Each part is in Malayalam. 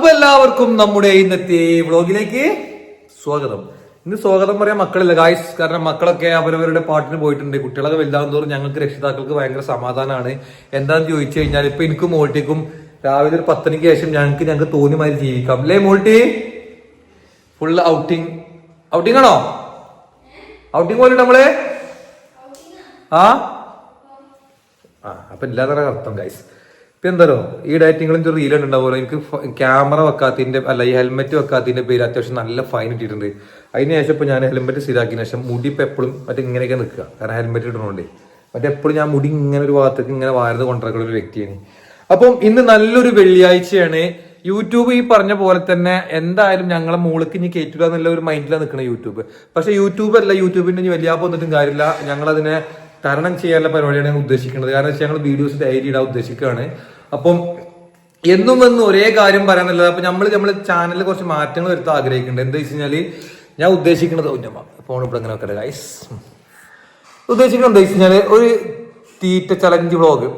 അപ്പൊ എല്ലാവർക്കും നമ്മുടെ ഇന്നത്തെ വ്ളോഗിലേക്ക് സ്വാഗതം. ഇന്ന് സ്വാഗതം പറയാൻ മക്കളില്ല. ഗായ്സ് കാരണം മക്കളൊക്കെ അവരവരുടെ പാട്ടിന് പോയിട്ടുണ്ട്. കുട്ടികളൊക്കെ വലുതാകും തോറും ഞങ്ങൾക്ക് രക്ഷിതാക്കൾക്ക് ഭയങ്കര സമാധാനമാണ് എന്താന്ന് ചോദിച്ചു കഴിഞ്ഞാൽ ഇപ്പൊ എനിക്ക് മോൾട്ടിക്കും രാവിലെ ഒരു പത്തണിക്ക് ശേഷം ഞങ്ങൾക്ക് ഞങ്ങൾക്ക് തോന്നി മാതിരി ജീവിക്കാം. അല്ലേ മോൾട്ടി? ഫുൾ ഔട്ടിങ് ഔട്ടിംഗ് ആണോ? ഔട്ടിങ് പോലെ നമ്മൾ? ആ? അപ്പൊ ഇല്ലാതെ അർത്ഥം ഗൈസ് എന്താണോ ഈ ഡയറ്റിങ്ങളും റീൽ ഉണ്ടാവുമല്ലോ എനിക്ക് ക്യാമറ വെക്കാത്തതിന്റെ അല്ല ഈ ഹെൽമെറ്റ് വെക്കാത്തതിന്റെ പേര് അത്യാവശ്യം നല്ല ഫൈൻ ഇട്ടിട്ടുണ്ട്. അതിന് ശേഷം ഇപ്പൊ ഞാൻ ഹെൽമെറ്റ് സ്ഥിരാക്കിയതിനു ശേഷം മുടി ഇപ്പൊ എപ്പോഴും മറ്റേ ഇങ്ങനെയൊക്കെ നിൽക്കുക. കാരണം ഹെൽമെറ്റ് ഇടുന്നതുകൊണ്ട്. മറ്റേ എപ്പോഴും ഞാൻ മുടി ഇങ്ങനെ ഒരു ഭാഗത്തേക്ക് ഇങ്ങനെ വാരത് കൊണ്ടിരിക്കുന്ന ഒരു വ്യക്തിയാണ്. അപ്പം ഇന്ന് നല്ലൊരു വെള്ളിയാഴ്ചയാണ്. യൂട്യൂബ് ഈ പറഞ്ഞ പോലെ തന്നെ എന്തായാലും ഞങ്ങളെ മുകളിലേക്ക് ഇനി കയറ്റുക എന്നുള്ള ഒരു മൈൻഡിലാണ് നിൽക്കുന്നത് യൂട്യൂബ്. പക്ഷെ യൂട്യൂബ് അല്ല യൂട്യൂബിന്റെ ഇനി വലിയ വന്നിട്ടും കാര്യമില്ല. ഞങ്ങളതിനെ തരണം ചെയ്യാനുള്ള പരിപാടിയാണ് ഞങ്ങൾ ഉദ്ദേശിക്കുന്നത്. കാരണം വെച്ചാൽ ഞങ്ങൾ വീഡിയോസ് ഡയറി ഇടാൻ ഉദ്ദേശിക്കുകയാണ്. അപ്പം എന്നും എന്നും ഒരേ കാര്യം പറയാനല്ല. അപ്പൊ നമ്മൾ നമ്മൾ ചാനലിൽ കുറച്ച് മാറ്റങ്ങൾ വരുത്താൻ ആഗ്രഹിക്കുന്നുണ്ട്. എന്താ വെച്ച് കഴിഞ്ഞാൽ ഞാൻ ഉദ്ദേശിക്കുന്നത് ഫോൺ ഇവിടെ അങ്ങനെ വെക്കട്ടെ ഗൈസ് ഉദ്ദേശിക്കുന്നത് എന്താ വെച്ച് കഴിഞ്ഞാൽ ഒരു തീറ്റ ചലഞ്ച് വ്ളോഗ്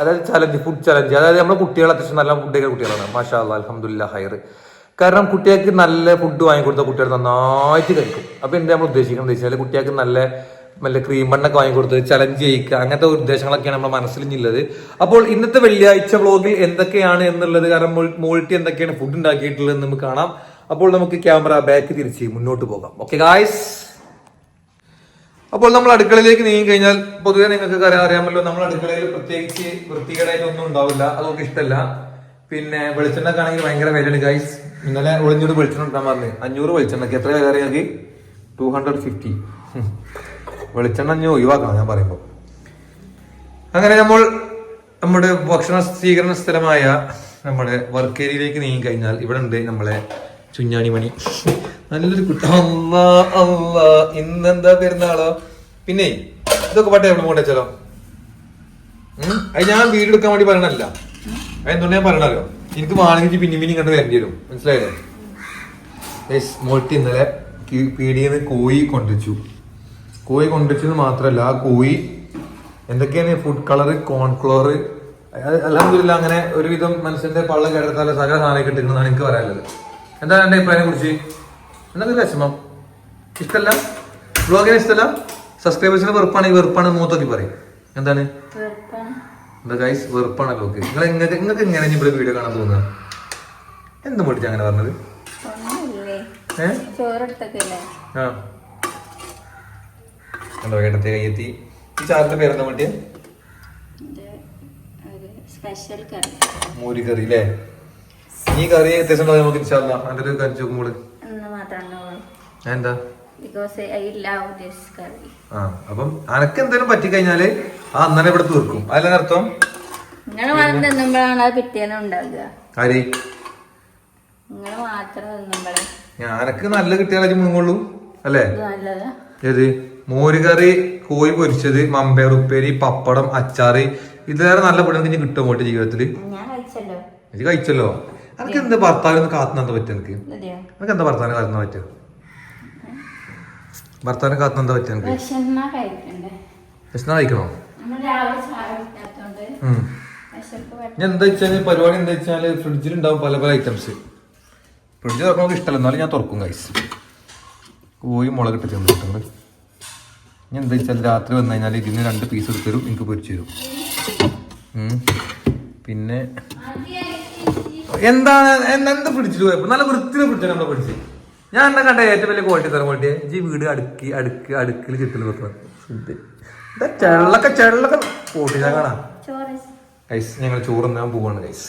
അതായത് ചലഞ്ച് ഫുഡ് ചലഞ്ച് അതായത് നമ്മുടെ കുട്ടികൾ അത്യാവശ്യം നല്ല ഫുഡ് കുട്ടികളാണ്. മാഷാ അലഹമുല്ല ഹൈർ കാരണം കുട്ടികൾക്ക് നല്ല ഫുഡ് വാങ്ങിക്കൊടുത്ത കുട്ടികൾ നന്നായിട്ട് കഴിക്കും. അപ്പൊ എന്താ നമ്മൾ ഉദ്ദേശിക്കുന്നത്? വെച്ചാൽ കുട്ടികൾക്ക് നല്ല നല്ല ക്രീം മണ്ണൊക്കെ വാങ്ങിക്കൊടുത്ത് ചലഞ്ച് ചെയ്യിക്കുക അങ്ങനത്തെ ഉദ്ദേശങ്ങളൊക്കെയാണ് നമ്മുടെ മനസ്സിലിഞ്ഞുള്ളത്. അപ്പോൾ ഇന്നത്തെ വെള്ളിയാഴ്ച വ്ളോഗിൽ എന്തൊക്കെയാണ് എന്നുള്ളത് കാരണം മോൾട്ടി എന്തൊക്കെയാണ് ഫുഡ് ഉണ്ടാക്കിയിട്ടുള്ളത് നമുക്ക് കാണാം. അപ്പോൾ നമുക്ക് ക്യാമറ ബാക്ക് തിരിച്ച് മുന്നോട്ട് പോകാം. ഓക്കെ ഗായ്സ് അപ്പോൾ നമ്മൾ അടുക്കളയിലേക്ക് നീങ്ങി കഴിഞ്ഞാൽ പൊതുവെ നിങ്ങൾക്ക് അറിയാമല്ലോ നമ്മൾ അടുക്കളയിൽ പ്രത്യേകിച്ച് വൃത്തികേടായിട്ട് ഒന്നും ഉണ്ടാവില്ല അതൊക്കെ ഇഷ്ടമല്ല. പിന്നെ വെളിച്ചെണ്ണ ആണെങ്കിൽ ഭയങ്കര വിലയാണ് ഗൈസ് ഇന്നലെ ഒളിഞ്ഞൂട് വെളിച്ചെണ്ണ ഇട്ടാൻ പറഞ്ഞു അഞ്ഞൂറ് വെളിച്ചെണ്ണക്ക്. എത്ര വില അറിയാമെങ്കിൽ ടു ഹൺഡ്രഡ് ഫിഫ്റ്റി വെളിച്ചെണ്ണ ഞാൻ ഒഴിവാക്കണം ഞാൻ പറയുമ്പോൾ അങ്ങനെ നമ്മൾ നമ്മുടെ ഭക്ഷണ സ്വീകരണ സ്ഥലമായ നമ്മുടെ വർക്ക് ഏരിയയിലേക്ക് നീങ്ങി കഴിഞ്ഞാൽ ഇവിടെ ഉണ്ട് നമ്മളെ ചുഞ്ഞാണി മണി. നല്ലൊരു അല്ലാ അല്ലാ ഇന്നെന്താ പെരുന്നാളോ? പിന്നെ ഇതൊക്കെ പാട്ടെ എവിടെ കൊണ്ടുവച്ചാലോ അത് ഞാൻ വീട് എടുക്കാൻ വേണ്ടി പറയണല്ല അതെന്തുകൊണ്ട് ഞാൻ പറയണല്ലോ എനിക്ക് വാണെങ്കിൽ പിന്നി പിന്നി കണ്ട് വരേണ്ടി വരും. മനസ്സിലായില്ലേ മോട്ടി ഇന്നലെ പീടിയെന്ന് കോഴി കൊണ്ടുവച്ചു. കോഴി കൊണ്ടുവച്ചത് മാത്രമല്ല ആ കോഴി എന്തൊക്കെയാണ് ഫുഡ് കളർ കോൺക്ലോർ അലഹമില്ല അങ്ങനെ ഒരുവിധം മനുഷ്യന്റെ പള്ള കിടത്താല സകല സാധനം കിട്ടുന്നതാണ് എനിക്ക് പറയാനുള്ളത്. എന്താണ് എന്റെ അഭിപ്രായം കുറിച്ച്? എന്നൊക്കെ വിഷമം? ഇഷ്ടല്ല? ബ്ലോഗിനെ ഇഷ്ടമല്ല സബ്സ്ക്രൈബേഴ്സിന് വെറുപ്പാണെങ്കിൽ വെറുപ്പാണ് മൂത്തൊക്കെ പറയും. എന്താണ്? എന്താ ഗൈസ് വെറുപ്പാണ് ലോക്ക് നിങ്ങൾ നിങ്ങൾക്ക് നിങ്ങൾക്ക് എങ്ങനെ ഇവിടെ വീഡിയോ കാണാൻ തോന്നുന്നത് എന്ത് പൊട്ടിച്ച് അങ്ങനെ പറഞ്ഞത്? ഏഹ് ആ. എന്താ ഏട്ടത്തെ കയ്യെത്തി ഈ ചാറിന്റെ പേരെന്താ മട്ടിയ സ്പെഷ്യൽ കറി മോരി കറി. അല്ലേ? ഈ കറി അത്യാവശ്യം ഉണ്ടാവും നമുക്ക് ഇൻഷാല്ല അതിന്റെ ഒരു കഞ്ചു കൂടെ എന്ന് മാത്രമാണ് എന്താ കറി ആ അപ്പം അനക്ക് എന്തെങ്കിലും പറ്റിക്കഴിഞ്ഞാൽ ആ അന്നനെ ഇവിടെ തീർക്കും. അതല്ലേ അർത്ഥം? ആര്? ഞാനക്ക് നല്ല കിട്ടിയാലും മുങ്ങുള്ളൂ. അല്ലേ? ഏത്? മോരുകറി കോഴി പൊരിച്ചത് മമ്പയർ ഉപ്പേരി പപ്പടം അച്ചാറ്. ഇതിലേറെ നല്ല പണി എനിക്ക് കിട്ടും പോട്ടെ ഞാൻ കഴിച്ചല്ലോ. ഇത് കഴിച്ചല്ലോ? എനിക്ക് എന്ത് ഭർത്താവിന് കാത്തുന്ന പറ്റുക എനിക്ക് എനിക്ക് എന്താ ഭർത്താവിനെ കാത്തുന്ന പറ്റുക ഭർത്താവിനെ കാത്തുന്ന പറ്റും പറ്റുക എനിക്ക് കഴിക്കണോ. ഞാൻ എന്താ വെച്ചാൽ പരിപാടി എന്താ വെച്ചാൽ ഫ്രിഡ്ജിൽ ഉണ്ടാവും പല പല ഐറ്റംസ് ഫ്രിഡ്ജ് തുറക്കാൻ നമുക്ക് ഇഷ്ടമല്ല എന്നാലും ഞാൻ തുറക്കും കൈസ് കോഴി മുളക് ഇട്ട് ചെന്നിട്ടുണ്ട് ഞാൻ എന്താ വെച്ചാൽ രാത്രി വന്നു കഴിഞ്ഞാൽ ഇതിന് രണ്ട് പീസ് എടുത്തരും എനിക്ക് പൊരിച്ചു തരും. പിന്നെ എന്താണ് എന്ത് പിടിച്ചിട്ട് പോയപ്പോ പോയപ്പോൾ നല്ല വൃത്തിയിൽ പിടിച്ചാൽ നമ്മളെ പിടിച്ച് ഞാൻ എന്നെ കണ്ട ഏറ്റവും വലിയ ക്വാളിറ്റി തരാം ക്വാളിറ്റി ഈ വീട് അടുക്കി അടുക്കി അടുക്കിൽ ചിട്ടിൽ വെക്കണം ഇതാ ചെള്ളൊക്കെ ചെള്ളൊക്കെ പോട്ടി ഞാൻ കാണാം. ചോറ്. ഗൈസ് ഞങ്ങൾ ചോറുന്നാൻ പോവാണ് ഗൈസ്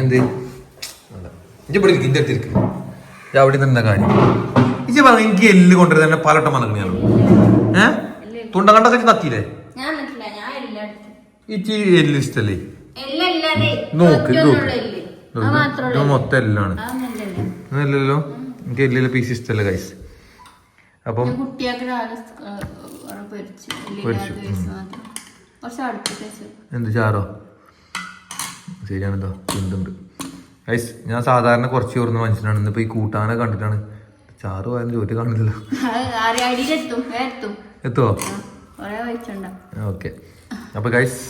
എന്ത്? ഇഞ്ചിപ്പിടിക്കും ഇവിടെ അവിടെ നിന്ന കാര്യം? ഇജ്ജ് പറഞ്ഞു എനിക്ക് എല്ല് കൊണ്ടുവരുന്ന തന്നെ പലട്ടം വന്നിട്ട് ഞാൻ ഏഹ് തുണ്ടകണ്ടൊക്കെ എടുത്തു. ഇച്ചി എല്ല് ഇഷ്ടല്ലേ? നോക്ക് നോക്ക്. മൊത്തം എല്ലാണ്. അല്ലല്ലോ? എനിക്ക് എല്ലിലെ പീസ് ഇഷ്ടല്ലേ കൈസ് അപ്പം എന്ത് ചാറോ? ശരിയാണെന്തോ? എന്തുണ്ട് ഗൈസ് ഞാൻ സാധാരണ കുറച്ച് ഓർന്ന മനുഷ്യനാണ്. ഇന്നിപ്പോ ഈ കൂട്ടാനെ കണ്ടിട്ടാണ്. ചാറ് പോയാലും ജോലി എത്തും? എത്തുവോ? ഓക്കെ. അപ്പൊ ഗൈസ്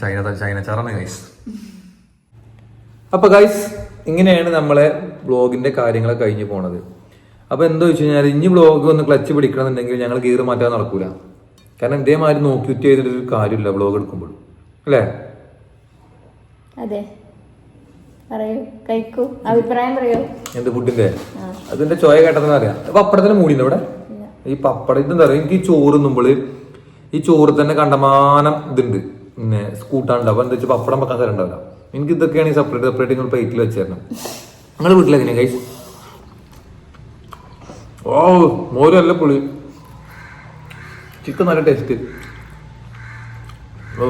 ചൈന ചൈന ചാറാണ് ഗൈസ് അപ്പൊ ഗൈസ് ഇങ്ങനെയാണ് നമ്മളെ ബ്ലോഗിന്റെ കാര്യങ്ങളെ കഴിഞ്ഞു പോണത്. അപ്പൊ എന്താ വെച്ച് കഴിഞ്ഞാൽ ഇനി ബ്ലോഗ് ഒന്ന് ക്ലച്ച് പിടിക്കണമെന്നുണ്ടെങ്കിൽ ഞങ്ങൾ ഗിയർ മാറ്റാൻ നടക്കൂല. കാരണം ഇതേമാതിരി നോക്കി ഉറ്റ ചെയ്തിട്ടൊരു കാര്യമില്ല ബ്ലോഗ് എടുക്കുമ്പോൾ അല്ലേ? അതെ. പറയൂ കഴിക്കൂ. അഭിപ്രായം പറയൂ. എന്ത് ഫുഡിന്റെ അതിന്റെ ചോയ കേട്ടതെന്ന് അറിയാം. പപ്പടത്തിന് മൂടിയുണ്ട് ഇവിടെ. ഈ പപ്പടം ഇതെന്താ പറയുക എനിക്ക് ഈ ചോറ് തിന്നുമ്പോൾ ഈ ചോറ് തന്നെ കണ്ടമാനം ഇതുണ്ട്. പിന്നെ സ്കൂട്ടാണ്ടാവും എന്താ വെച്ചാൽ പപ്പടം വെക്കാൻ സ്ഥലം ഉണ്ടാവില്ല എനിക്ക് ഇതൊക്കെയാണ് ഈ സെപ്പറേറ്റ് സെപ്പറേറ്റ് നിങ്ങൾ പ്ലേറ്റിൽ വെച്ച് തരണം നിങ്ങളുടെ വീട്ടിലെങ്ങനെയാ കൈസ് ഓ മോര് നല്ല പുളി. ചിക്കൻ നല്ല ടേസ്റ്റ് ഓ.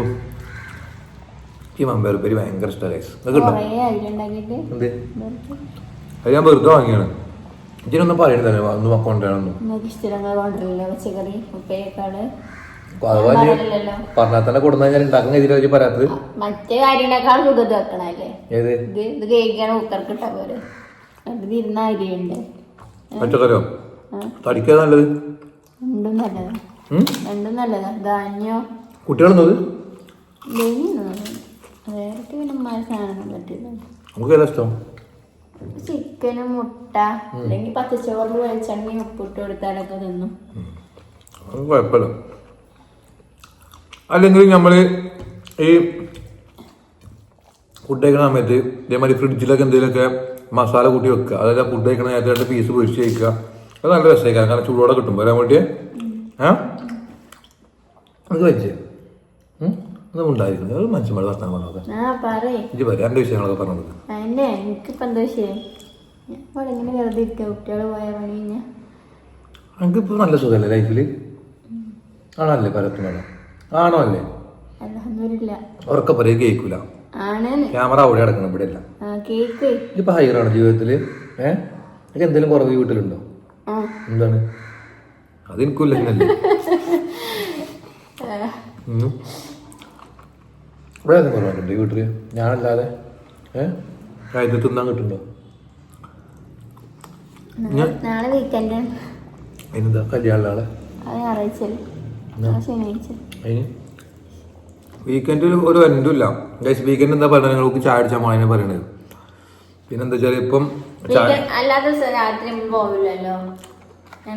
ഈ മമ്പേറുപ്പേരി ഭയങ്കര ഇഷ്ടമാണ് ഗൈസ് അത് ഞാൻ വെറുതെ വാങ്ങിയാണ്. ഇതിനൊന്നും ഒന്ന് ഉപ്പേക്കാട് അഥവാ ഇനി പറഞ്ഞില്ലല്ലോ. പറഞ്ഞാൽ തന്നെ കൊടുന്ന കഴിഞ്ഞാൽ ഉണ്ടാക്കുന്ന ഇതിൽ വെച്ച് പറയാത്തത്. മറ്റേ കാര്യങ്ങളെക്കാൾ സുഖം വെക്കണല്ലേ ഏത്? ഇത് ഇത് കേൾക്കാൻ കുക്കർക്ക് ഇട്ടാ പോരെ. അത് തിരുന്ന അരിയുണ്ട്. പച്ചക്കറിയോ? തടിക്കാ നല്ലത്? രണ്ടും നല്ലതാ. ഉം? രണ്ടും നല്ലതാ. ധാന്യോ? കുട്ടികളെന്നത് വേറെ പിന്നെ മഴ സാധനം പറ്റില്ല നമുക്ക് ഏതാ ഇഷ്ടം? ചിക്കനും മുട്ട അല്ലെങ്കിൽ പച്ചച്ചോറിൽ വെളിച്ചെണ്ണ ഉപ്പിട്ട് കൊടുത്താലൊക്കെ തിന്നും. കുഴപ്പമില്ല. അല്ലെങ്കിൽ നമ്മൾ ഈ ഫുഡ് കഴിക്കണ സമയത്ത് ഇതേമാതിരി ഫ്രിഡ്ജിലൊക്കെ എന്തെങ്കിലുമൊക്കെ മസാല കൂട്ടി വെക്കുക. അതായത് ഫുഡ് കഴിക്കണ നേരത്തെ രണ്ട് പീസ് പൊരിച്ച് കഴിക്കുക. അത് നല്ല രസമായിരിക്കാം. കാരണം ചൂടോടെ കിട്ടും. വരാൻ വേണ്ടി ഏ? അത് വെച്ച് ഒന്നും ഉണ്ടായിരുന്നു. അത് മനുഷ്യന്മാർ വർത്താനം പറഞ്ഞത് ആ പറയാം. എന്റെ വിഷയങ്ങളൊക്കെ പറഞ്ഞത് അതന്നെ എനിക്കിപ്പോ എന്താ വിഷയം? ഇവിടെ ഇങ്ങനെ വെറുതെ ഇരിക്കുക കുട്ടികൾ പോയ പണി കഴിഞ്ഞാ. എനിക്കിപ്പോൾ നല്ല സുഖമല്ലേ ലൈഫിൽ ആണല്ലേ പരത്തുന്നത് ആണോ അല്ലേ? അലഹമില്ല ഉറക്കെ പറയും കേൾക്കൂല ക്യാമറ അവിടെ അടക്കണം ഇവിടെ അല്ല ഇതിപ്പോ ഹൈറാണ് ജീവിതത്തിൽ ഏഹ് എനിക്ക് എന്തെങ്കിലും കുറവ് വീട്ടിലുണ്ടോ? എന്താണ്? അത് എന്നല്ലേ. ഇവിടെ എന്തെങ്കിലും കുറവുണ്ട് ഈ വീട്ടിൽ ഞാനല്ലാതെ? ഏഹ് ഇത് തിന്നാൻ കിട്ടുന്നുണ്ടോ നാളെ- വീക്കെൻഡ് അതിനെന്താ കല്യാണ ആളെ അതിന് വീക്കെൻഡിൽ ഒരു എൻഡും ഇല്ല. ഗൈസ് വീക്കെൻഡ് എന്താ പറയുന്നത്? നിങ്ങൾക്ക് ചായ അടിച്ചാൽ മാതിനെ പറയണത്. പിന്നെന്താ വെച്ചാൽ ഇപ്പം ചായ വീക്കെൻഡ് രാത്രി നമ്മൾ പോവില്ലല്ലോ.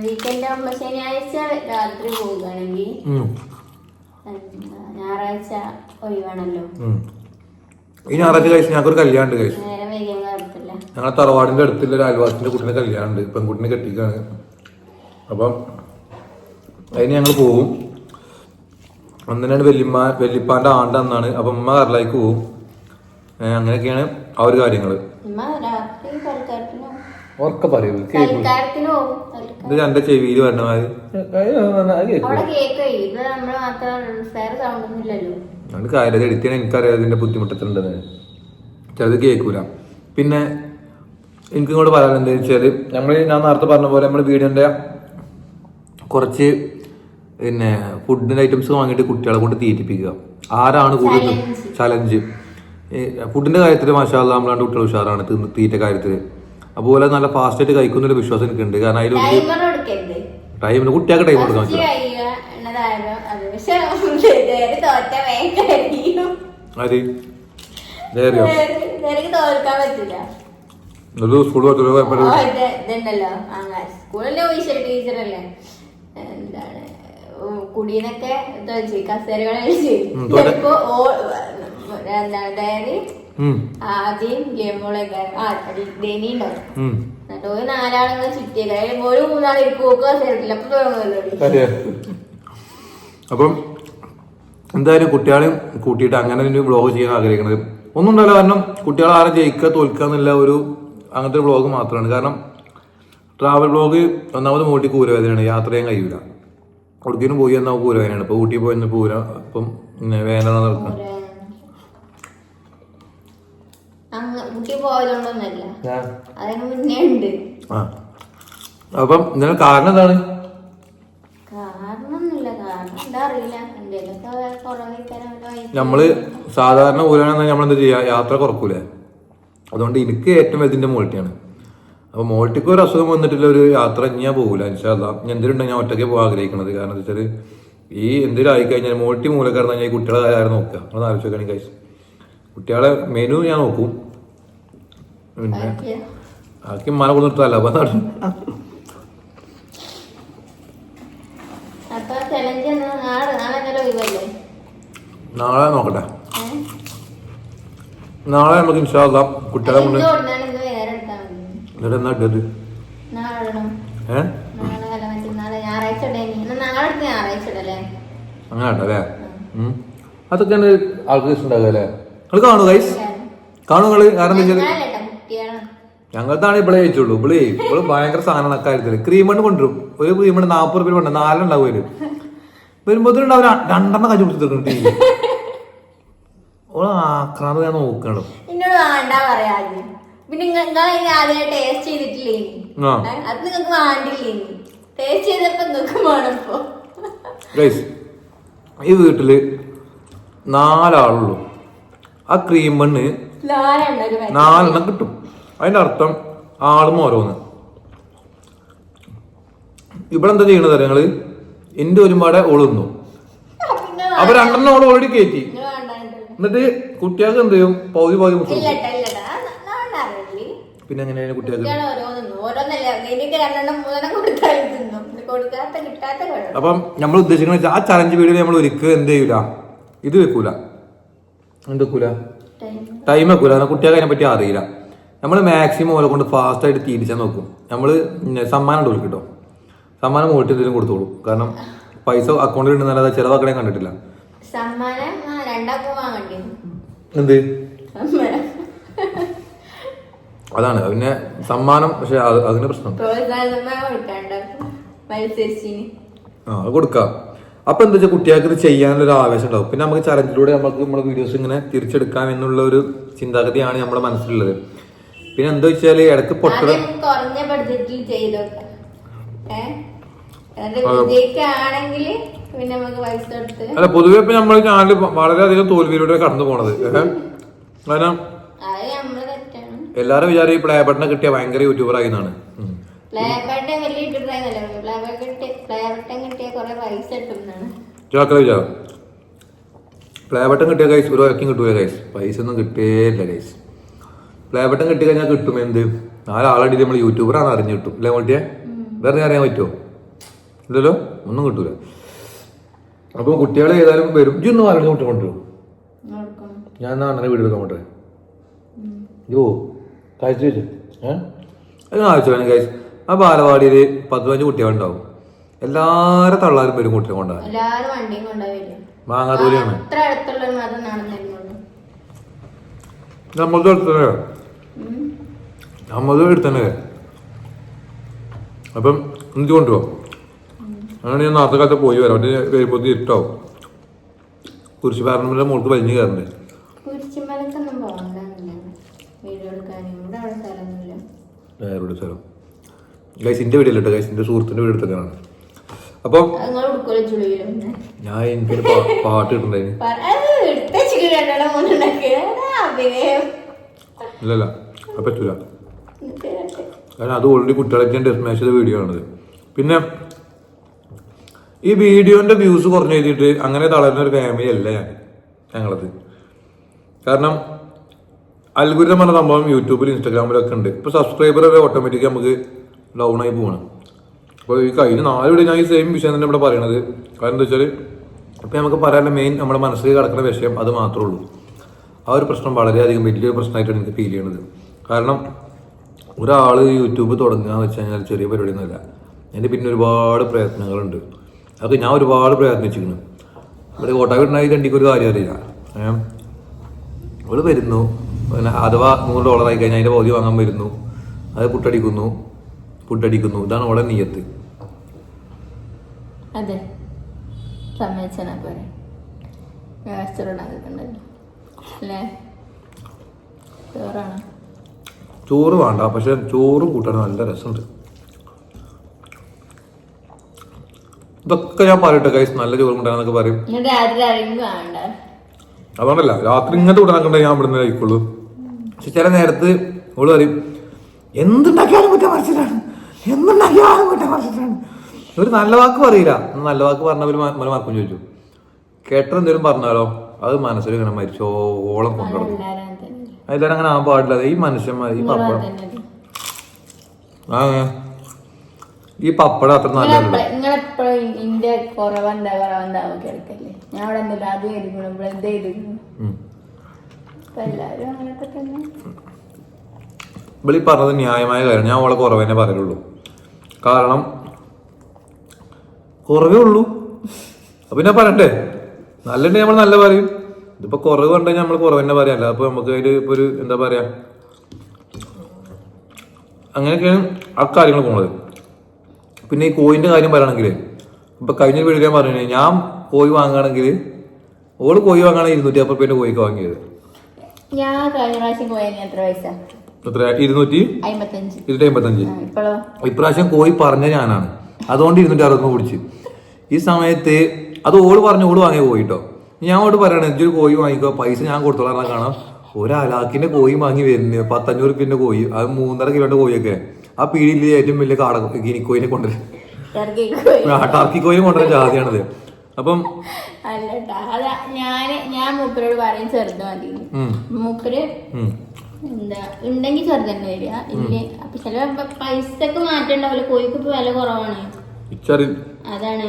വീക്കെൻഡ് ആകുമ്പോ ശനിയാഴ്ച രാത്രി എന്താ, ഞായറാഴ്ച ഒഴിവാണല്ലോ. ഈ ഞായറാഴ്ച കഴിച്ച് ഞങ്ങൾക്കൊരു കല്യാണം ഉണ്ട് കഴിച്ചു ഞങ്ങളെ തറവാടിന്റെ അടുത്തുള്ള ഒരു അയൽവാസിന്റെ കുട്ടിനെ കല്യാണം ഉണ്ട് പെൺകുട്ടിനെ കെട്ടിക്കാണ്. അപ്പം അതിന് ഞങ്ങൾ പോവും. അന്നേരാണ് വല്യമ്മ വല്യപ്പാന്റെ ആണ്ട് അന്നാണ്. അപ്പം ഉമ്മ കറിലേക്ക് പോവും. അങ്ങനെയൊക്കെയാണ് ആ ഒരു കാര്യങ്ങൾ. ഉറക്കെ പറയൂ. കേൾക്കും. ഇത് എന്റെ ചെവിയിൽ മാതിരി. അതുകൊണ്ട് കാര്യം എഡിറ്റ് ചെയ്യാൻ എനിക്കറിയാം ഇതിന്റെ ബുദ്ധിമുട്ടത്തിലുണ്ടെന്ന്. ചിലത് കേൾക്കൂല പിന്നെ എനിക്ക് ഇങ്ങോട്ട് പറയാൻ എന്താ വെച്ചാൽ നമ്മൾ ഞാൻ നേരത്തെ പറഞ്ഞ പോലെ നമ്മൾ വീടിന്റെ കുറച്ച് പിന്നെ ഫുഡിന്റെ ഐറ്റംസ് വാങ്ങിയിട്ട് കുട്ടികളെ കൊണ്ട് തീറ്റിപ്പിക്കുക. ആരാണ് കൂടുതൽ ചലഞ്ച് ഫുഡിന്റെ കാര്യത്തിൽ മാഷാല്ല നമ്മളാണ്ട് കുട്ടികൾ ഉഷാറാണ്. തീറ്റ കാര്യത്തിൽ അതുപോലെ നല്ല ഫാസ്റ്റ് ആയിട്ട് കഴിക്കുന്നൊരു വിശ്വാസം എനിക്ക് ഉണ്ട് കാരണം അതിൽ ടൈമിന് കുട്ടികൾക്ക് ടൈം കൊടുക്കാൻ പറ്റില്ല. ഒരു സ്കൂൾ സ്കൂളിലെ ടീച്ചറല്ലേ എന്താണ്? ഓ എന്താണ് ഡയറി? ആദ്യം ഗെയിമുകളൊക്കെ ആ ഡെനി ഉണ്ടാവും. ഉം. എന്നിട്ട് ഒരു നാലാളുകൾ ചുറ്റിയത് ഒരു മൂന്നാൾ അപ്പൊ തുടങ്ങുമല്ലോ അപ്പം എന്തായാലും കുട്ടികളെയും കൂട്ടിയിട്ട് അങ്ങനെ ഒരു വ്ളോഗ് ചെയ്യാൻ ആഗ്രഹിക്കുന്നത് ഒന്നും ഉണ്ടല്ലോ കാരണം കുട്ടികൾ ആരും ജയിക്കുക തോൽക്കുക എന്നുള്ള ഒരു അങ്ങനത്തെ വ്ളോഗ് മാത്രമാണ്. കാരണം ട്രാവൽ വ്ളോഗ് ഒന്നാമത് മൂട്ടി കൂരവേദനയാണ് യാത്ര ചെയ്യാൻ കഴിയില്ല ഒടുക്കിനും പോയി എന്നാൽ കൂരവേദനയാണ് ഇപ്പൊ ഊട്ടി പോയി പൂര ഇപ്പം വേനൽ വേദന നടക്കുന്നത് അങ്ങ് കുട്ടി പോയതുകൊണ്ടൊന്നല്ല അതിന് മുന്നേ ഉണ്ട്. ആ. അപ്പം ഇതിന് കാരണം എന്താണ്? നമ്മൾ സാധാരണ ഊരാണെന്ന് നമ്മൾ എന്താ ചെയ്യുക യാത്ര കുറക്കൂലേ? അതുകൊണ്ട് എനിക്ക് ഏറ്റവും ഇതിന്റെ മോൾട്ടിയാണ്. അപ്പൊ മോൾട്ടിക്ക് ഒരു അസുഖം വന്നിട്ടില്ല ഒരു യാത്ര ഞാൻ പോകൂല ഞാൻ എന്തിനുണ്ടെങ്കിൽ ഞാൻ ഒറ്റയ്ക്ക് പോകാൻ ആഗ്രഹിക്കുന്നത് കാരണം എന്താ വെച്ചാൽ ഈ എന്തെങ്കിലും ആയിക്കഴിഞ്ഞാൽ മോൾട്ടി മൂലക്കാരെന്ന് കഴിഞ്ഞാൽ ഈ കുട്ടികളെ കാര്യം നോക്കുക. നോക്കുകയാണെങ്കിൽ കഴിച്ച് കുട്ടികളെ മെനു ഞാൻ നോക്കും. പിന്നെ. ആക്കി കൊണ്ടിട്ടല്ല അപ്പൊ അതാണ്. നാളെ നോക്കട്ടെ. നാളെ നമുക്ക് ഇൻഷാല്ല കുട്ടികളെ കൊണ്ട് എന്നിട്ട് എന്നാ ഇട്ടത്? അങ്ങനെ ഉണ്ടല്ലേ. അതൊക്കെയാണ് ആൾക്ക് ഇഷ്ടണ്ടാകുക അല്ലേ? നിങ്ങൾ കാണൂ ഗൈസ് കാണൂ നിങ്ങൾ? കാരണം എന്താ ഞങ്ങൾക്കാണ് ഇവിടെ കഴിച്ചുള്ളൂ ഇവിടെ ഇവിടെ ഭയങ്കര സാധനം കാര്യത്തിൽ ക്രീമണ് കൊണ്ടുവരും. ഒരു ക്രീമണ് നാൽപ്പത് റുപ്യ കൊണ്ട് നാലെണ്ണാവും അതിൽ. വരുമ്പോഴത്തേനും അവർ രണ്ടെണ്ണം കഞ്ഞി കുടിച്ചു തീർക്കും ടി ഓൾ ആക്രാന്ത ഞാൻ നോക്കണം. എന്നോട് വേണ്ട പറയാതെ പിന്നെ നിങ്ങൾ ആദ്യം ടേസ്റ്റ് ചെയ്തിട്ടില്ലേ. അത് നിങ്ങൾക്ക് വേണ്ടില്ലേ? ടേസ്റ്റ് ചെയ്തപ്പോ നിങ്ങൾക്ക് വേണപ്പോ ഈ വീട്ടിൽ നാലാളുള്ളൂ. ആ ക്രീം മണ്ണ്. നാലെണ്ണം കിട്ടും. അതിന്റെ അർത്ഥം ആളും ഓരോന്ന്. ഇവിടെ എന്താ ചെയ്യണത് നിങ്ങൾ എന്റെ ഒരുപാട് ഓളുന്നു അപ്പൊ രണ്ടെണ്ണം ഓൾ ഓൾറെഡി കയറ്റി. എന്നിട്ട് കുട്ടികൾക്ക് എന്ത് ചെയ്യും? പൗതി പൗതി മുട്ടും പിന്നെ എങ്ങനെയാണ് കുട്ടികൾക്ക്? അപ്പം നമ്മൾ ഉദ്ദേശിക്കുന്ന ആ ചലഞ്ച് വീഡിയോ നമ്മൾ ഒരിക്കലും എന്ത് ചെയ്യൂല. ഇത് വെക്കൂല. എന്ത് വെക്കൂല? ടൈം വെക്കൂല. കുട്ടികൾക്ക് അതിനെ പറ്റി അറിയില്ല. നമ്മൾ മാക്സിമം ഓലെ കൊണ്ട് ഫാസ്റ്റായിട്ട് തിരിച്ചാൽ നോക്കും. നമ്മൾ സമ്മാനം ഉണ്ട് കേട്ടോ സമ്മാനം ഓട്ടി എന്തെങ്കിലും കൊടുത്തോളൂ. കാരണം പൈസ അക്കൗണ്ടിൽ ഉണ്ടെന്നല്ലാതെ ചിലവാക്കണേ കണ്ടിട്ടില്ല. എന്ത്? അതാണ്. പിന്നെ സമ്മാനം പക്ഷെ അത് അതിന് പ്രശ്നം. ആ അത് കൊടുക്കാം. അപ്പൊ എന്താ വെച്ചാൽ കുട്ടികൾക്ക് ഇത് ചെയ്യാനുള്ള ഒരു ആവേശം ഉണ്ടാവും. പിന്നെ നമുക്ക് ചലഞ്ചിലൂടെ നമുക്ക് നമ്മുടെ വീഡിയോസ് ഇങ്ങനെ തിരിച്ചെടുക്കാം എന്നുള്ള ഒരു ചിന്താഗതിയാണ് നമ്മുടെ മനസ്സിലുള്ളത്. പിന്നെ എന്താ വെച്ചാൽ ഇടയ്ക്ക് പൊട്ടൽ കുറഞ്ഞ ബഡ്ജറ്റിൽ അല്ല പൊതുവെ ഇപ്പൊ നമ്മുടെ ചാനൽ വളരെയധികം തോൽവിയിലൂടെ കടന്നു പോണത്. കാരണം നമ്മൾ എല്ലാരും വിചാരം ഈ പ്ലേ ബട്ടനെ കിട്ടിയ ഭയങ്കര യൂട്യൂബർ ആയി എന്നാണ്. ഉം. പ്ലേ ബട്ടൺ കിട്ടിയ കൈസ് ഒരു വരക്കും കിട്ടൂല കൈസ് പൈസ ഒന്നും കിട്ടേയില്ല കൈസ് പ്ലേ ബട്ടൺ കിട്ടി കഴിഞ്ഞാൽ കിട്ടും എന്ത്? നാലാളടി നമ്മൾ യൂട്യൂബറാണ് അറിഞ്ഞു കിട്ടും. അല്ലേ മോട്ടിയെ? വേറെ അറിയാൻ പറ്റുമോ ഇല്ലല്ലോ? ഒന്നും കിട്ടൂല. അപ്പൊ കുട്ടികളെ ഏതായാലും വരും. ഇജൊന്നും ആരുടെ കുട്ടി കൊണ്ടുവരും ഞാൻ എന്നാ അണ്ണനെ വീട് എടുക്കാൻ കൊണ്ടുവരും യോ കഴിച്ചു വെച്ചു? ഏഹ് അത് ആവശ്യം വേണം കൈസ് ആ ബാലവാടിയിൽ പത്ത് പതിനഞ്ച് കുട്ടികളുണ്ടാവും. എല്ലാരും തള്ളാരും വരും കുട്ടിയെ വണ്ടിയും കൊണ്ടുപോയില്ലേ മാങ്ങാത്തൂരിയാണ് അത്ര അടുത്തുള്ള ഒരു എടുത്തന്നെ. അപ്പം എന്ത് കൊണ്ടുപോകും അങ്ങനെ ഞാൻ നാളത്തെ കാലത്ത് പോയി വരാം. അവന്റെ വരുമ്പോൾ ഇരുട്ടാവും. കുരിശ് പാരമ്പര്യ മോൾക്ക് വലിഞ്ഞു കയറണ്ടേ? വേറൊരു സ്ഥലം. ഗൈസിന്റെ വീട് അല്ലട്ടോ ഗൈസിന്റെ സുഹൃത്തിന്റെ വീട് എടുത്തൊക്കെയാണ്. അപ്പം ഞാൻ എനിക്കൊരു പാട്ട് അഭിനയം. ഇല്ലല്ല പറ്റൂല. കാരണം അത് ഓൾറെഡി കുട്ടികളൊക്കെ മാച്ച് ചെയ്ത വീഡിയോ ആണത്. പിന്നെ ഈ വീഡിയോന്റെ വ്യൂസ് കുറഞ്ഞു എഴുതിയിട്ട് അങ്ങനെ തളരുന്ന ഒരു ഫാമിലി അല്ല ഞാൻ ഞങ്ങളത്. കാരണം അൽഗുരിതം പറഞ്ഞ സംഭവം യൂട്യൂബിൽ ഇൻസ്റ്റാഗ്രാമിലൊക്കെ ഉണ്ട്. ഇപ്പൊ സബ്സ്ക്രൈബർ ഓട്ടോമാറ്റിക് നമുക്ക് ഡൗൺ ആയി പോകണം അപ്പോൾ ഈ കഴിഞ്ഞ നാല് വീഡിയോ ഞാൻ ഈ സെയിം വിഷയം തന്നെ ഇവിടെ പറയണത്. കാരണം എന്താ വെച്ചാൽ ഇപ്പം നമുക്ക് പറയാനുള്ള മെയിൻ നമ്മുടെ മനസ്സിൽ കിടക്കുന്ന വിഷയം അത് മാത്രമേ ഉള്ളൂ. ആ ഒരു പ്രശ്നം വളരെയധികം വലിയൊരു പ്രശ്നമായിട്ടാണ് എനിക്ക് ഫീൽ ചെയ്യണത്. കാരണം ഒരാൾ യൂട്യൂബ് തുടങ്ങുക എന്ന് വെച്ച് കഴിഞ്ഞാൽ ചെറിയ പരിപാടിയൊന്നുമല്ല. എന്റെ പിന്നെ ഒരുപാട് പ്രയത്നങ്ങളുണ്ട്. അത് ഞാൻ ഒരുപാട് പ്രയത്നിച്ചിരുന്നു ഇവിടെ കോട്ടാവിട്ടുണ്ടായി രണ്ടിക്ക് ഒരു കാര്യം അറിയില്ല. ഏഹ് വരുന്നു. പിന്നെ അഥവാ നൂറ് ഡോളർ ആയി കഴിഞ്ഞാൽ അതിന്റെ പകുതി വാങ്ങാൻ വരുന്നു. അത് പുട്ടടിക്കുന്നു. പുട്ടടിക്കുന്നു. ഇതാണ് അവളെ നീയത്ത്. അതെ. സമ്മതിച്ചാ പോരെ. അല്ലേ? ചോറാണ്? ചോറ് വേണ്ട പക്ഷെ ചോറ് കൂട്ടാൻ നല്ല രസമുണ്ട്. ഇതൊക്കെ ഞാൻ പറയട്ടെ കൈസ് നല്ല ചോറ് കൂട്ടാനൊക്കെ പറയും. അതുകൊണ്ടല്ല രാത്രി ഇങ്ങനത്തെ കൂട്ടാനൊക്കെ ഞാൻ ഇവിടുന്ന് കഴിക്കുള്ളൂ. പക്ഷെ ചില നേരത്ത് ഓൾ പറയും എന്തുണ്ടാക്കിയാലും കുറ്റം മറിച്ചിട്ടാണ് എന്തുണ്ടാക്കിയാലും കുറ്റം മറിച്ചിട്ടാണ്. ഒരു നല്ല വാക്ക് പറയില്ല. നല്ല വാക്ക് പറഞ്ഞവർ മലമാർക്കും ചോദിച്ചു. കേട്ടെന്തേലും പറഞ്ഞാലോ അത് മനസ്സിൽ ഇങ്ങനെ മരിച്ചോളം കൊണ്ടുനടക്കും. എല്ലാവരും അങ്ങനെ ആ ആവാൻ പാടില്ല. ഈ മനുഷ്യന്മാർ ഈ പപ്പടം. ആ ഈ പപ്പടം അത്ര നല്ലതല്ല. നിങ്ങളെപ്പോഴും ഇന്റെ കുറവെന്താ കുറവെന്താ കേൾക്കല്ലേ ഞാൻ അവിടെ അത് ഇവിടെ എന്ത് തന്നെ. ഇവളീ പറഞ്ഞത് ന്യായമായ കാര്യം. ഞാൻ അവളെ കുറവെന്നെ പറയുള്ളൂ കാരണം കുറവേ ഉള്ളൂ. അപ്പൊ പിന്നെ പറയണ്ടേ നല്ലുണ്ടെങ്കിൽ നമ്മൾ നല്ല പറയും. ഇതിപ്പോ കുറവ് കണ്ടുകഴിഞ്ഞാൽ നമ്മൾ കുറവ് തന്നെ പറയാം. അപ്പൊ നമുക്ക് അതിൽ ഇപ്പൊ ഒരു എന്താ പറയാ? അങ്ങനെയൊക്കെയാണ് ആ കാര്യങ്ങൾ പോണത്. പിന്നെ ഈ കോയിന്റെ കാര്യം പറയുകയാണെങ്കിൽ ഇപ്പൊ കഴിഞ്ഞ വീഡിയോ ഞാൻ പറഞ്ഞു ഞാൻ കോഴി വാങ്ങുകയാണെങ്കിൽ ഓൾ കോഴി വാങ്ങുകയാണെങ്കിൽ ഇരുന്നൂറ്റി അപ്പുറം പിന്നെ കോഴിക്ക് വാങ്ങിയത്. ഞാൻ കഴിഞ്ഞ പ്രാവശ്യം പോയതിന് എത്ര പൈസ? എത്ര? ഇരുന്നൂറ്റി അമ്പത്തഞ്ച് ഇരുന്നൂറ്റി അമ്പത്തഞ്ച് ആ, ഇപ്പോഴോ ഇപ്രാവശ്യം കോഴി പറഞ്ഞ ഞാനാണ്. അതുകൊണ്ട് ഇരുന്നൂറ്റി അറുപത് പിടിച്ച്. ഈ സമയത്ത് അത് ഓൾ പറഞ്ഞു ഓൾ വാങ്ങിയ കോഴി കേട്ടോ ഞാൻ അവിടെ പറയണേ ഇജ്ജൊരു കോഴി വാങ്ങിക്കോ പൈസ ഞാൻ കൊടുത്തോളാം. കാണാം. ഒരലാക്കിന്റെ കോഴി വാങ്ങി വരുന്നത് പത്തഞ്ഞൂറ് റുപ്യന്റെ കോഴി അത് മൂന്നര കിലോന്റെ കോഴിയൊക്കെ. ആ പീടിയിൽ ഏറ്റവും വലിയ കാട ഗിനിക്കോയിനെ കൊണ്ടുവരും ടർക്കി കോഴി കൊണ്ടുവരുന്ന ജാതിയാണത്. അപ്പം ഞാൻ ഞാൻ മൂപ്പരോട് പറയും ചെറുത് മതി. ഉം, മൂപ്പര് ഉം. എന്താ ഉണ്ടെങ്കിൽ ചെറുതന്നെ വരിക. ഇല്ലേ അപ്പൊ ചില പൈസക്ക് മാറ്റം ഉണ്ടാവില്ല കോഴിക്ക് ഇപ്പൊ വില കുറവാണ്. ഇച്ചറി അതാണ്.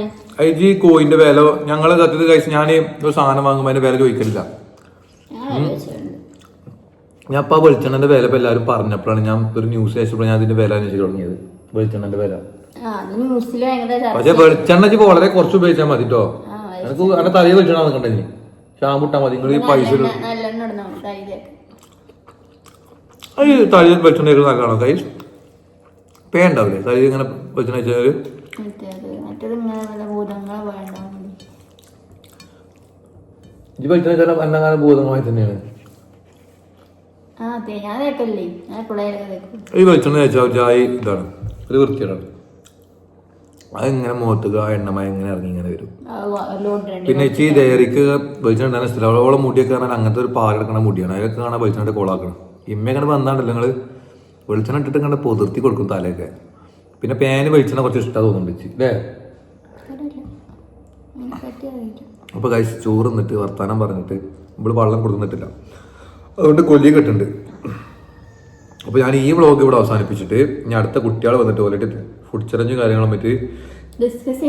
ഈ കോയിന്റെ വില ഞങ്ങളെ സത്യത്തിൽ കഴിച്ച് ഞാൻ ഒരു സാധനം വാങ്ങുമ്പോൾ അതിന്റെ വില ചോദിക്കലില്ല. ഞാൻ അപ്പൊ ഇപ്പൊ വെളിച്ചെണ്ണന്റെ വില ഇപ്പൊ എല്ലാവരും പറഞ്ഞപ്പോഴാണ് ഞാൻ ഒരു ന്യൂസ് അയച്ചപ്പോഴാണ് ഞാൻ അതിന്റെ വില അന്വേഷിച്ച് തുടങ്ങിയത്. വെളിച്ചെണ്ണന്റെ വില. പക്ഷെ വെളിച്ചെണ്ണ വളരെ കുറച്ച് ഉപയോഗിച്ചാൽ മതി കേട്ടോ എനിക്ക് അങ്ങനെ തലയെ വെളിച്ചെണ്ണ നിൽക്കണ്ടെങ്കിൽ ഷാമ്പുട്ടാ മതി നിങ്ങൾ ഈ പൈസ തലയിൽ വെളിച്ചെണ്ണ നല്ലതാണോ കൈ പേണ്ടാവില്ലേ തലയിൽ ഇങ്ങനെ വെളിച്ചെണ്ണ വെച്ചാൽ മറ്റേത് മറ്റേത് ഇങ്ങനെ എങ്ങനെ ഭൂതങ്ങളെ എന്നെങ്ങാനും ഭൂതമായി തന്നെയാണ്. ആ അതെ ഞാൻ തേക്കല്ലേ ഞാൻ പിള്ളേരൊക്കെ ഈ വെളിച്ചെണ്ണ ചായ ഇതാണ് ഒരു വൃത്തിയാണ് അതിങ്ങനെ മുഖത്തേക്ക് ആ എണ്ണമയ ഇങ്ങനെ ഇറങ്ങി ഇങ്ങനെ വരും. പിന്നെ ഈ ഡയറിക്ക് വെളിച്ചെണ്ണ ഉണ്ടാകുന്ന സ്ഥലം അവളെ മുടിയൊക്കെ കാണാൻ അങ്ങനത്തെ ഒരു പാലെടുക്കണ മുടിയാണ്. അതിലൊക്കെ കാണാൻ വെളിച്ചെണ്ണ കോളാക്കണം. ഇമ്മ കണ്ട് വന്നാണ്ടല്ലോ നിങ്ങൾ വെളിച്ചെണ്ണ ഇട്ടിട്ട് കണ്ട് പൊതിർത്തി കൊടുക്കും തലയൊക്കെ. പിന്നെ പേന് വെളിച്ചെണ്ണ കുറച്ച് ഇഷ്ടം തോന്നുന്നുണ്ട് അല്ലേ അപ്പൊ കഴിച്ച് ചോറ് നിന്നിട്ട് വർത്താനം പറഞ്ഞിട്ട് നമ്മൾ വെള്ളം കൊടുക്കുന്നിട്ടില്ല. അതുകൊണ്ട് കൊല്ലി കെട്ടുണ്ട്. അപ്പൊ ഞാൻ ഈ വ്ളോഗ് ഇവിടെ അവസാനിപ്പിച്ചിട്ട് ഞാൻ അടുത്ത കുട്ടികൾ വന്നിട്ട് ഓലിട്ട് ഫുഡ് ചലഞ്ചും കാര്യങ്ങളും പറ്റി ഡിസ്കസ്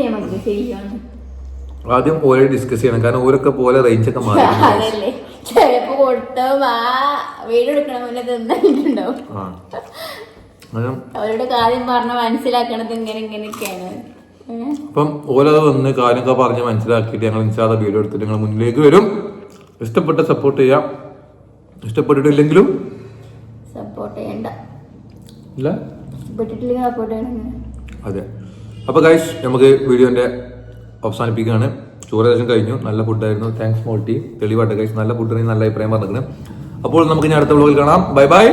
ആദ്യം ഓരോ ഡിസ്കസ് ചെയ്യണം. കാരണം ഓരൊക്കെ പോലെ റേഞ്ച് ഒക്കെ മാറി ചിലപ്പോ കൊടുത്തോ വീട് എടുക്കണ മുന്നേ തിന്നിട്ടുണ്ടാവും ആ. അങ്ങനെ അവരുടെ കാര്യം പറഞ്ഞ മനസ്സിലാക്കണത് ഇങ്ങനെ ഇങ്ങനെയൊക്കെയാണ്? അപ്പം ഓരോ വന്ന് കാര്യമൊക്കെ പറഞ്ഞ് മനസ്സിലാക്കിയിട്ട് ഞങ്ങൾ ഇൻഷാദ വീഡിയോ എടുത്തിട്ട് ഞങ്ങൾ മുന്നിലേക്ക് വരും. ഇഷ്ടപ്പെട്ട സപ്പോർട്ട് ചെയ്യാം. ഇഷ്ടപ്പെട്ടിട്ടില്ലെങ്കിലും സപ്പോർട്ട് ചെയ്യണ്ട. ഇല്ല? ഇഷ്ടപ്പെട്ടിട്ടില്ലെങ്കിൽ സപ്പോർട്ട് ചെയ്യണം അതെ. അപ്പോൾ ഗൈസ് നമുക്ക് വീഡിയോന്റെ അവസാനിപ്പിക്കുകയാണ്. ചോറ് ഏകദേശം കഴിഞ്ഞു. നല്ല ഫുഡായിരുന്നു താങ്ക്സ് മോൾട്ടി തെളിവായിട്ട് ഗൈസ് നല്ല ഫുഡിന് നല്ല അഭിപ്രായം പറഞ്ഞിരിക്കുന്നത് അപ്പോൾ നമുക്ക് ഇനി അടുത്ത വ്ളോഗിൽ കാണാം. Bye bye